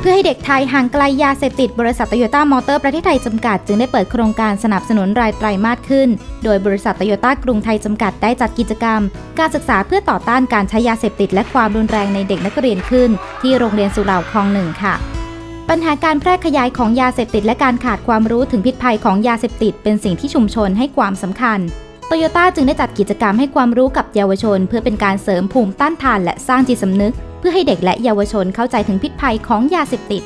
เพื่อให้เด็กไทยห่างไกลยาเสพติดบริษัทโตโยต้ามอเตอร์ประเทศไทยจำกัด จึงได้เปิดโครงการสนับสนุนรายไตรมาสขึ้น โดยบริษัทโตโยต้ากรุงไทยจำกัดได้จัดกิจกรรม การศึกษาเพื่อต่อต้านการใช้ยาเสพติด และความรุนแรงในเด็กนักเรียนขึ้น ที่โรงเรียนสุเหร่าคลองหนึ่งค่ะปัญหาการแพร่ขยายของยาเสพติดและการขาดความรู้ถึงพิษภัยของยาเสพติด เป็นสิ่งที่ชุมชนให้ความสำคัญ โตโยต้าจึงได้จัดกิจกรรมให้ความรู้กับเยาวชน เพื่อเป็นการเสริมภูมิต้านทานและสร้างจิตสำนึก เพื่อให้เด็กและเยาวชนเข้าใจถึงพิษภัยของยาเสพติด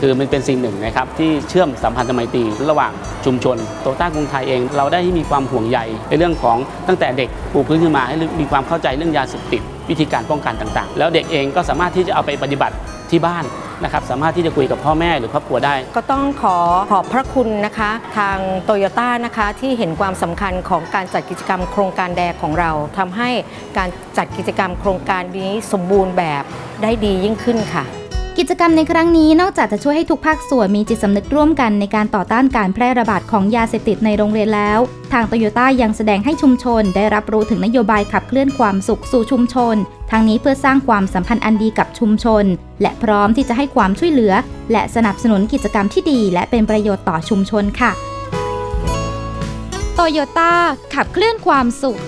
คือมันเป็นสิ่งหนึ่งนะครับที่เชื่อมสัมพันธไมตรีระหว่างชุมชนโตต้ากรุงไทยเอง เราได้มีความห่วงใยในเรื่องของตั้งแต่เด็กปลูกพื้นขึ้นมาให้มีความเข้าใจเรื่องยาเสพติด วิธีการป้องกันต่างๆ แล้วเด็กเองก็สามารถที่จะเอาไปปฏิบัติที่บ้าน นะครับสามารถที่จะคุยกับพ่อแม่หรือครอบครัวได้ ก็ต้องขอขอบพระคุณนะคะ ทางโตโยต้านะคะที่เห็นความสำคัญของการจัดกิจกรรมโครงการแดกของเราทำให้การจัดกิจกรรมโครงการนี้สมบูรณ์แบบได้ดียิ่งขึ้นค่ะ กิจกรรมในครั้งนี้นอกจากจะช่วยให้ทุกภาคส่วนมีจิตสำนึกร่วมกันในการต่อต้านการแพร่ระบาดของยาเสพติดในโรงเรียนแล้ว ทางโตโยต้ายังแสดงให้ชุมชนได้รับรู้ถึงนโยบายขับเคลื่อนความสุขสู่ชุมชน ทั้งนี้เพื่อสร้างความสัมพันธ์อันดีกับชุมชน และพร้อมที่จะให้ความช่วยเหลือ และสนับสนุนกิจกรรมที่ดี และเป็นประโยชน์ต่อชุมชนค่ะโตโยต้าขับเคลื่อนความสุข